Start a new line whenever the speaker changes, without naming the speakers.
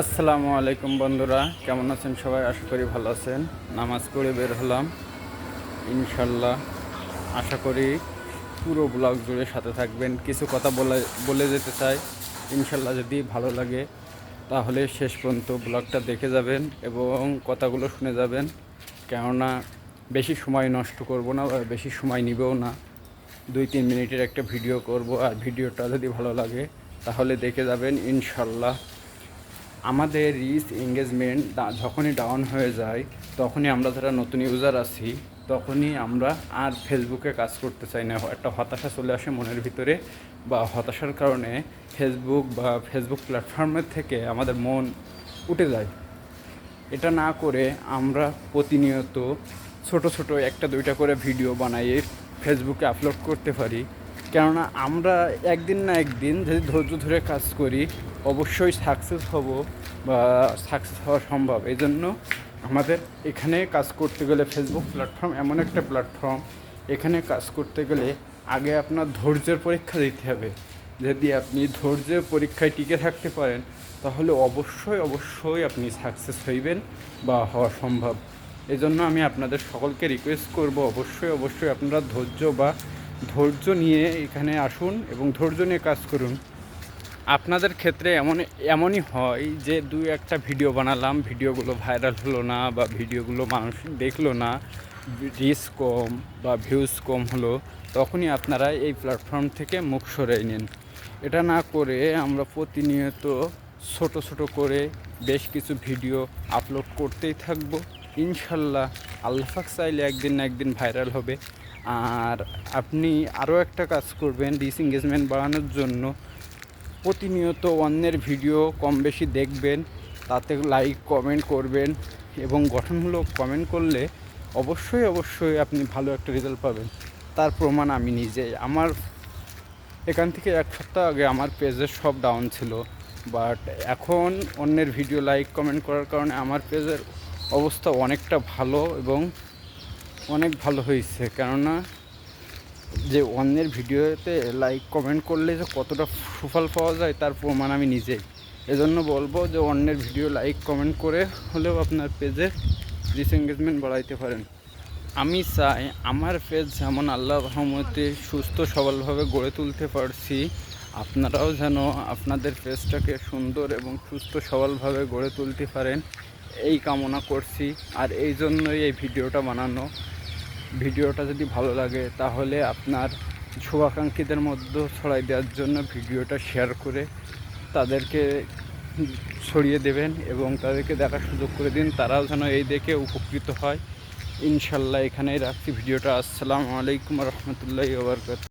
আসসালামু আলাইকুম বন্ধুরা, কেমন আছেন সবাই? আশা করি ভালো আছেন। নামাজ পড়ে বের হলাম। ইনশাল্লাহ আশা করি পুরো ব্লগ জুড়ে সাথে থাকবেন। কিছু কথা বলে বলে যেতে চাই। ইনশাল্লাহ যদি ভালো লাগে, তাহলে শেষ পর্যন্ত ব্লগটা দেখে যাবেন এবং কথাগুলো শুনে যাবেন। কেননা বেশি সময় নষ্ট করব না বা বেশি সময় নিবেও না। দুই তিন মিনিটের একটা ভিডিও করব, আর ভিডিওটা যদি ভালো লাগে, তাহলে দেখে যাবেন ইনশাল্লাহ। আমাদের রিচ এঙ্গেজমেন্ট যখনই ডাউন হয়ে যায়, তখনই আমরা যারা নতুন ইউজার আছি, তখনই আমরা আর ফেসবুকে কাজ করতে চাই না। একটা হতাশা চলে আসে মনের ভিতরে বা হতাশার কারণে ফেসবুক বা ফেসবুক প্ল্যাটফর্মের থেকে আমাদের মন উঠে যায়। এটা না করে আমরা প্রতিনিয়ত ছোট ছোট একটা, দুইটা করে ভিডিও বানাইয়ে ফেসবুকে আপলোড করতে পারি। কেননা আমরা একদিন না একদিন যদি ধৈর্য ধরে কাজ করি, অবশ্যই সাকসেস হব বা সাকসেস হওয়া সম্ভব। এই জন্য আমাদের এখানে কাজ করতে গেলে ফেসবুক প্ল্যাটফর্ম এমন একটা প্ল্যাটফর্ম এখানে কাজ করতে গেলে আগে আপনার ধৈর্যের পরীক্ষা দিতে হবে। যদি আপনি ধৈর্যের পরীক্ষায় টিকে থাকতে পারেন, তাহলে অবশ্যই অবশ্যই আপনি সাকসেস হইবেন বা হওয়া সম্ভব। এজন্য আমি আপনাদের সকলকে রিকোয়েস্ট করব, অবশ্যই অবশ্যই আপনারা ধৈর্য বা ধৈর্য নিয়ে এখানে আসুন এবং ধৈর্য নিয়ে কাজ করুন। আপনাদের ক্ষেত্রে এমন, এমনই হয় যে দু একটা ভিডিও বানালাম, ভিডিওগুলো ভাইরাল হলো না বা ভিডিওগুলো মানুষ দেখল না, রিচ কম বা ভিউজ কম হলো, তখনই আপনারা এই প্ল্যাটফর্ম থেকে মুখ সরাই নেন। এটা না করে আমরা প্রতিনিয়ত ছোট ছোট করে বেশ কিছু ভিডিও আপলোড করতেই থাকব। ইনশাল্লাহ আল্লাহাক চাইলে একদিন না একদিন ভাইরাল হবে। আর আপনি আরও একটা কাজ করবেন ডিস এঙ্গেজমেন্ট বাড়ানোর জন্য। প্রতিনিয়ত অন্যের ভিডিও কম বেশি দেখবেন, তাতে লাইক কমেন্ট করবেন এবং গঠনমূলক কমেন্ট করলে অবশ্যই অবশ্যই আপনি ভালো একটা রেজাল্ট পাবেন। তার প্রমাণ আমি নিজে। আমার এখান থেকে এক সপ্তাহ আগে আমার পেজের সব ডাউন ছিল। বাট এখন অন্যের ভিডিও লাইক কমেন্ট করার কারণে আমার পেজের অবস্থা অনেকটা ভালো এবং অনেক ভালো হয়েছে। কেননা যে অন্যের ভিডিওতে লাইক কমেন্ট করলে যে কতটা সুফল পাওয়া যায় তার প্রমাণ আমি নিজেই। এজন্য বলব যে অন্যের ভিডিও লাইক কমেন্ট করে হলেও আপনার পেজে ডিসএঙ্গেজমেন্ট বাড়াইতে পারেন। আমি চাই আমার পেজ যেমন আল্লাহ রহমতে সুস্থ সবলভাবে গড়ে তুলতে পারছি, আপনারাও যেন আপনাদের পেজটাকে সুন্দর এবং সুস্থ সবলভাবে গড়ে তুলতে পারেন। এই কামনা করছি। আর এই জন্যই এই ভিডিওটা বানানো। ভিডিওটা যদি ভালো লাগে, তাহলে আপনার শুভাকাঙ্ক্ষীদের মধ্যে ছড়াই দেওয়ার জন্য ভিডিওটা শেয়ার করে তাদেরকে ছড়িয়ে দেবেন এবং তাদেরকে দেখার সুযোগ করে দিন। তারাও যেন এই দেখে উপকৃত হয়। ইনশাল্লাহ এখানেই রাখছি ভিডিওটা। আসসালামু আলাইকুম রহমতুল্লাহ ওবরকাত